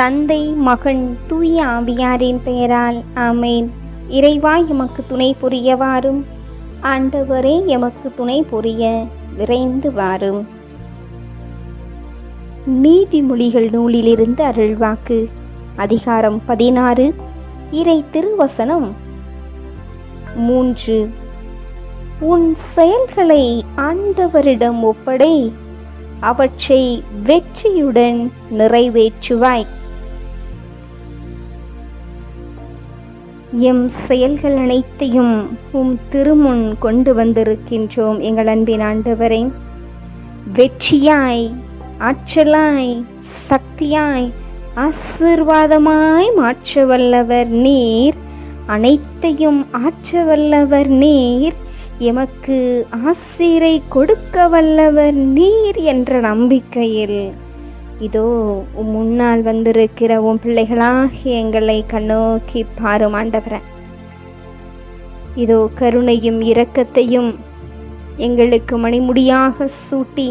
தந்தை மகன் தூய ஆவியாரின் பெயரால் ஆமேன். இறைவா எமக்கு துணை புரிய வாரும் ஆண்டவரே எமக்கு துணை புரிய விரைந்து வாரும். நீதிமொழிகள் நூலிலிருந்து அருள்வாக்கு. அதிகாரம் பதினாறு இறை திருவசனம் மூன்று. உன் செயல்களை ஆண்டவரிடம் ஒப்படை. அவற்றை வெற்றியுடன் நிறைவேற்றுவாய். எம் செயல்கள் அனைத்தையும் உம் திருமுன் கொண்டு வந்திருக்கின்றோம் எங்கள் அன்பின் ஆண்டவரை. வெற்றியாய் ஆற்றலாய் சக்தியாய் ஆசீர்வாதமாய் மாற்ற வல்லவர் நீர். அனைத்தையும் ஆற்ற வல்லவர் நீர். எமக்கு ஆசிரை கொடுக்க வல்லவர் நீர் என்ற நம்பிக்கையில் இதோ முன்னால் வந்திருக்கிற உன் பிள்ளைகளாக எங்களை கண்ணோக்கி பாரும் ஆண்டவரன் இதோ கருணையும் இரக்கத்தையும் எங்களுக்கு மணிமுடியாக சூட்டி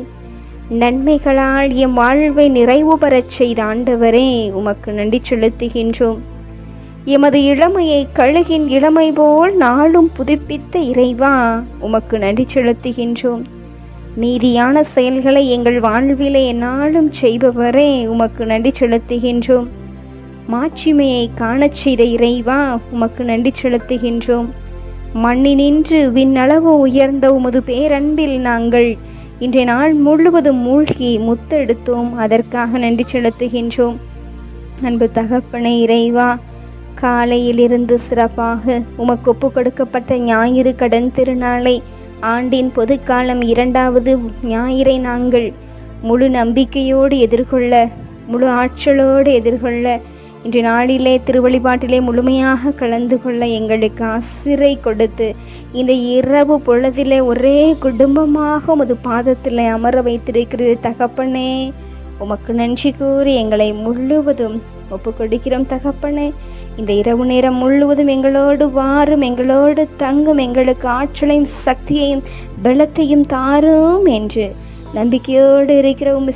நன்மைகளால் எம் வாழ்வை நிறைவு பெறச் செய்த ஆண்டவரே உமக்கு நன்றி செலுத்துகின்றோம். எமது இளமையை கழுகின் இளமை போல் நாளும் புதுப்பித்த இறைவா உமக்கு நன்றி செலுத்துகின்றோம். நீதியான செயல்களை எங்கள் வாழ்விலே நாளும் செய்பவரே உமக்கு நன்றி செலுத்துகின்றோம். மாட்சிமையை காணச் செய்த இறைவா உமக்கு நன்றி செலுத்துகின்றோம். மண்ணினின்று விண்ணளவு உயர்ந்த உமது பேரன்பில் நாங்கள் இன்றைய நாள் முழுவதும் மூழ்கி முத்தெடுத்தோம். அதற்காக நன்றி செலுத்துகின்றோம். அன்பு தகப்பனை இறைவா காலையிலிருந்து சிறப்பாக உமக்கு ஒப்பு கொடுக்கப்பட்ட ஞாயிறு கடன் திருநாளை ஆண்டின் பொதுக்காலம் இரண்டாவது ஞாயிறை நாங்கள் முழு நம்பிக்கையோடு எதிர்கொள்ள முழு ஆற்றலோடு எதிர்கொள்ள இன்று நாளிலே திருவழிபாட்டிலே முழுமையாக கலந்து கொள்ள எங்களுக்கு ஆசிரை கொடுத்து இந்த இரவு பொழுதிலே ஒரே குடும்பமாக உமது பாதத்தில் அமர வைத்திருக்கிறீர் தகப்பனே. உமக்கு நன்றி கூறி எங்களை முழுவதும் ஒப்பு கொடுக்கிறோம் தகப்பனே. இந்த இரவு நேரம் முழுவதும் எங்களோடு வாரும் எங்களோடு தங்கும் எங்களுக்கு ஆற்றலையும் சக்தியையும் பலத்தையும் தாரும் என்று நம்பிக்கையோடு இருக்கிற உம்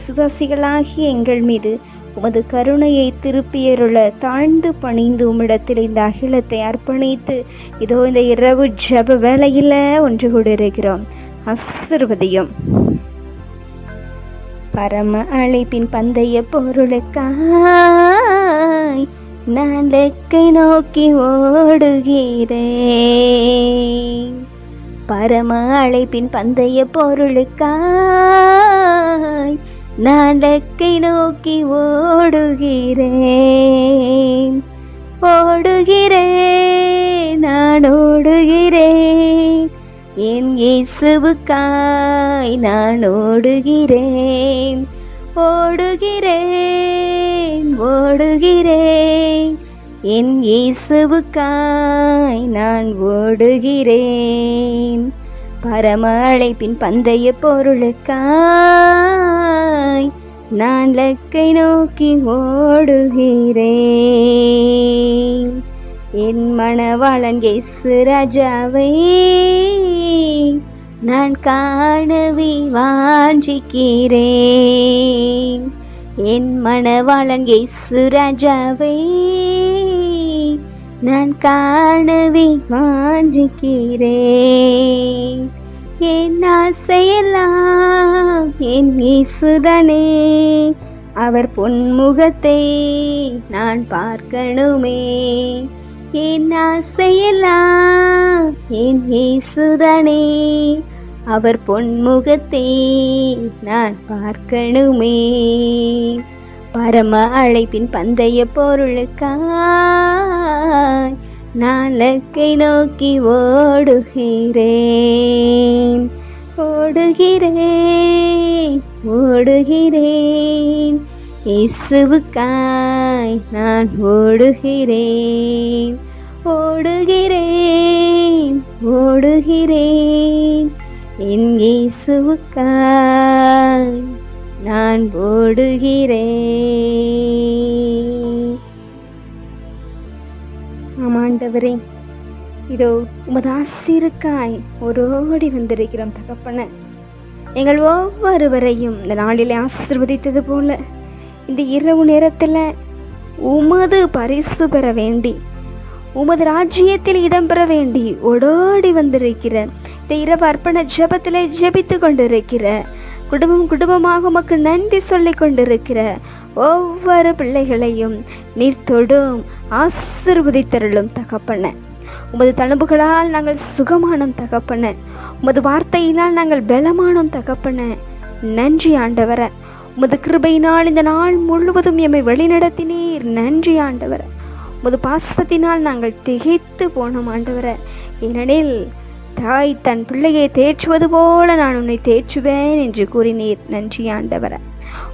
எங்கள் மீது உமது கருணையை திருப்பியருள தாழ்ந்து பணிந்து உம்மிடத்தில் இந்த அகிலத்தை அர்ப்பணித்து இதோ இந்த இரவு ஜப வேளையில் ஒன்று கூட இருக்கிறோம் ஆசிர்வதியும். பரம அழைப்பின் பந்தய பொருளுக்கா நான் லெக்கை நோக்கி ஓடுகிறேன். பரம அழைப்பின் பந்தய பொருளுக்காய் நான் லெக்கை நோக்கி ஓடுகிறேன். ஓடுகிறேன் நான் ஓடுகிறேன். என் இயேசுவுக்காய் நான் ஓடுகிறேன். ஓடுகிறேன். ஓடுகிறேன். என் இயேசுவுக்காய் நான் ஓடுகிறேன். பரம அழைப்பின் பந்தய பொருளுக்காய் நான் லக்கை நோக்கி ஓடுகிறேன். என் மணவாளன் இயேசு ராஜாவை நான் காணவே வாஞ்சிக்கிறேன். என் மணவாளன் இயேசு ராஜாவை நான் காணவே வாஞ்சிக்கிறேன் என் ஆசையெல்லாம் என் இயேசுதானே அவர் பொன்முகத்தை நான் பார்க்கணுமே. என் ஆசையெல்லாம் என் இயேசுதானே அவர் பொன்முகத்தை நான் பார்க்கணுமே. பரம அழைப்பின் பந்தய பொருளுக்காய் நான் லக்கை நோக்கி ஓடுகிறேன். ஓடுகிறேன் ஓடுகிறேன். இயேசுவுக்காய் நான் ஓடுகிறேன். ஓடுகிறேன் ஓடுகிறேன். என் இயேசுவுக்காய் நான் போடுகிறேன். ஆமாண்டவரே இதோ உமது ஆசிருக்காய் ஓடோடி வந்திருக்கிறோம் தகப்பன. எங்கள் ஒவ்வொருவரையும் இந்த நாளிலே ஆசிர்வதித்தது போல இந்த இரவு நேரத்தில் உமது பரிசு பெற வேண்டி உமது ராஜ்யத்தில் இடம்பெற வேண்டி ஓடோடி வந்திருக்கிற இந்த இரவு அர்ப்பண ஜெபத்தில் ஜெபித்து கொண்டிருக்கிற குடும்பம் குடும்பமாக உமக்கு நன்றி சொல்லி கொண்டிருக்கிற ஒவ்வொரு பிள்ளைகளையும் நீர் தொடும் ஆசிர்வதித்தருளும் தகப்பன. உமது தழும்புகளால் நாங்கள் சுகமானோம் தகப்பன. உமது வார்த்தையினால் நாங்கள் பலமானோம் தகப்பன. நன்றி ஆண்டவர. உமது கிருபையினால் இந்த நாள் முழுவதும் எம்மை வழிநடத்தினீர். நன்றி ஆண்டவர. உமது பாசத்தினால் நாங்கள் திகைத்து போனோம் ஆண்டவர. ஏனெனில் தாய் தன் பிள்ளையை தேற்றுவது போல நான் உன்னை தேற்றுவேன் என்று கூறினீர். நன்றி ஆண்டவர.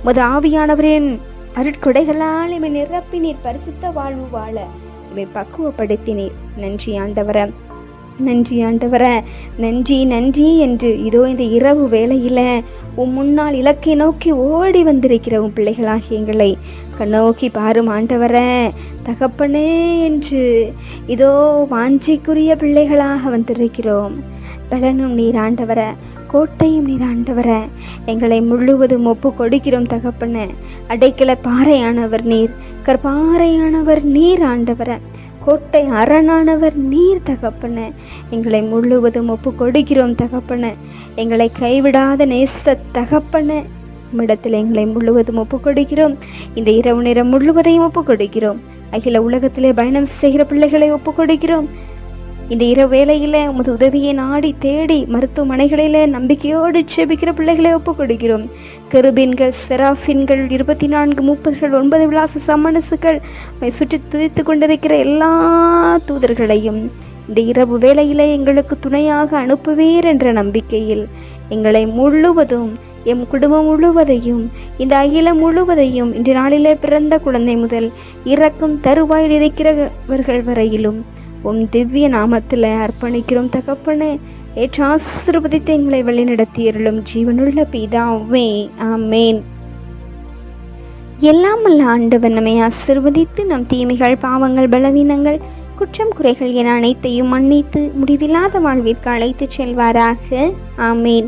உமது ஆவியானவரின் அருட்கொடைகளால் இவை நிரப்பினீர். பரிசுத்த வாழ்வு வாழ இவை பக்குவப்படுத்தினீர். நன்றி ஆண்டவர. நன்றி ஆண்டவர. நன்றி நன்றி என்று இதோ இந்த இரவு வேளையில் உன் முன்னால் இலக்கை நோக்கி ஓடி வந்திருக்கிற உன் பிள்ளைகளாகிய எங்களை கண்ணோக்கி பாரும் ஆண்டவர. தகப்பனே என்று. இதோ வாஞ்சிக்குரிய பிள்ளைகளாக வந்திருக்கிறோம். பலனும் நீராண்டவர கோட்டையும் நீர் ஆண்டவர. எங்களை முழுவதும் ஒப்பு கொடுக்கிறோம் தகப்பன. அடைக்கல பாறையானவர் நீர். கற்பாறையானவர் நீர் ஆண்டவர. கோட்டை அரணானவர் நீர் தகப்பன. எங்களை முழுவதும் ஒப்பு கொடுக்கிறோம் தகப்பன. எங்களை கைவிடாத நேச தகப்பன. உம்மிடத்தில் எங்களை முழுவதும் ஒப்புக்கொடுக்கிறோம். இந்த இரவு நேரம் முழுவதையும் ஒப்பு கொடுக்கிறோம் அகில உலகத்திலே பயணம் செய்கிற பிள்ளைகளை ஒப்புக்கொடுக்கிறோம். இந்த இரவு வேலையில் உமது உதவியை நாடி தேடி மருத்துவமனைகளில் நம்பிக்கையோடு செபிக்கிற பிள்ளைகளை ஒப்புக்கொடுக்கிறோம். கருபின்கள் செராஃபின்கள் இருபத்தி நான்கு முப்பதுகள் ஒன்பது விலாச சம்மனசுகள் சுற்றி துதித்து கொண்டிருக்கிற எல்லா தூதர்களையும் இந்த இரவு வேளையிலே எங்களுக்கு துணையாக அனுப்புவீர் என்ற நம்பிக்கையில் எங்களை முழுவதும் எம் குடும்பம் முழுவதையும் இந்த அகிலம் முழுவதையும் இன்று நாளிலே பிறந்த குழந்தை முதல் இறக்கும் தருவாயில் இருக்கிறவர்கள் வரையிலும் உம் திவ்ய நாமத்தில் அர்ப்பணிக்கிறோம் தகப்பனே. ஏற்ற ஆசிர்வதித்த எங்களை வழிநடத்தியருளும் ஜீவனுள்ள பிதாவே. ஆமேன். எல்லாம் அல்ல ஆண்டவன் நம்மை ஆசிர்வதித்து நம் தீமைகள் பாவங்கள் பலவீனங்கள் குற்றம் குறைகள் என அனைத்தையும் மன்னித்து முடிவில்லாத வாழ்விற்கு அழைத்துச் செல்வாராக. ஆமேன்.